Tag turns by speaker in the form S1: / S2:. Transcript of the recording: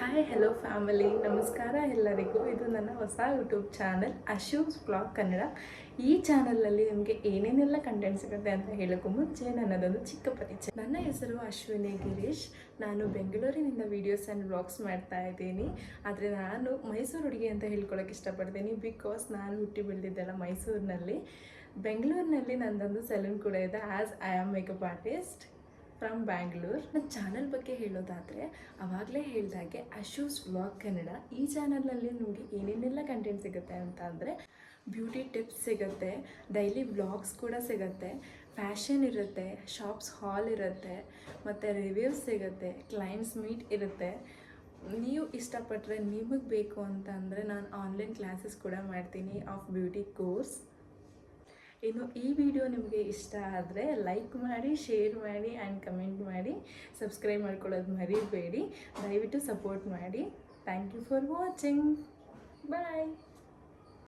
S1: Hi hello family ನಮಸ್ಕಾರ ಎಲ್ಲರಿಗೂ. ಇದು ನನ್ನ ಹೊಸ YouTube channel Ashok blog Kannada. ಈ ಚಾನಲಲ್ಲಿ ನಿಮಗೆ ಏನೇನೆಲ್ಲ ಕಂಟೆಂಟ್ ಸಿಗುತ್ತೆ ಅಂತ ಹೇಳೋಕ್ಕೂ ಮುಂಚೆ ನನ್ನದೊಂದು ಚಿಕ್ಕ ಪರಿಚಯ. ನನ್ನ ಹೆಸರು ಅಶ್ವಿನಿ ಗಿರೀಶ್. ನಾನು ಬೆಂಗಳೂರಿನಿಂದ ವೀಡಿಯೋಸ್ ಆ್ಯಂಡ್ ವ್ಲಾಗ್ಸ್ ಮಾಡ್ತಾ ಇದ್ದೀನಿ. ಆದರೆ ನಾನು ಮೈಸೂರು ಹುಡುಗಿ ಅಂತ ಹೇಳ್ಕೊಳಕ್ಕೆ ಇಷ್ಟಪಡ್ತೀನಿ ಬಿಕಾಸ್ ನಾನು ಹುಟ್ಟಿ ಬೆಳೆದಿದ್ದೆಲ್ಲ ಮೈಸೂರಿನಲ್ಲಿ. ಬೆಂಗಳೂರಿನಲ್ಲಿ ನಂದೊಂದು ಸಲೂನ್ ಕೂಡ ಇದೆ. As I am makeup artist from Bangalore ನನ್ನ ಚಾನಲ್ ಬಗ್ಗೆ ಹೇಳೋದಾದರೆ ಆವಾಗಲೇ ಹೇಳಿದಾಗೆ ಅಶೂಸ್ ವ್ಲಾಗ್ ಕನ್ನಡ ಈ ಚಾನಲ್ನಲ್ಲಿ ನಿಮಗೆ ಏನೇನೆಲ್ಲ ಕಂಟೆಂಟ್ ಸಿಗುತ್ತೆ ಅಂತ ಅಂದರೆ ಬ್ಯೂಟಿ ಟಿಪ್ಸ್ ಸಿಗುತ್ತೆ ಡೈಲಿ ವ್ಲಾಗ್ಸ್ ಕೂಡ ಸಿಗುತ್ತೆ ಫ್ಯಾಷನ್ ಇರುತ್ತೆ ಶಾಪ್ಸ್ ಹಾಲ್ ಇರುತ್ತೆ, ಮತ್ತು ರಿವ್ಯೂಸ್ ಸಿಗುತ್ತೆ ಕ್ಲೈಂಟ್ಸ್ ಮೀಟ್ ಇರುತ್ತೆ. ನೀವು ಇಷ್ಟಪಟ್ಟರೆ ನಿಮಗೆ ಬೇಕು ಅಂತ ಅಂದರೆ ನಾನು ಆನ್ಲೈನ್ ಕ್ಲಾಸಸ್ ಕೂಡ ಮಾಡ್ತೀನಿ ಆಫ್ ಬ್ಯೂಟಿ ಕೋರ್ಸ್ ಇನ್ನು ಈ ವಿಡಿಯೋ ನಿಮಗೆ ಇಷ್ಟ ಆದರೆ ಲೈಕ್ ಮಾಡಿ ಶೇರ್ ಮಾಡಿ ಆ್ಯಂಡ್ ಕಮೆಂಟ್ ಮಾಡಿ. ಸಬ್ಸ್ಕ್ರೈಬ್ ಮಾಡ್ಕೊಳ್ಳೋದು ಮರಿಬೇಡಿ. ದಯವಿಟ್ಟು ಸಪೋರ್ಟ್ ಮಾಡಿ. Thank you for watching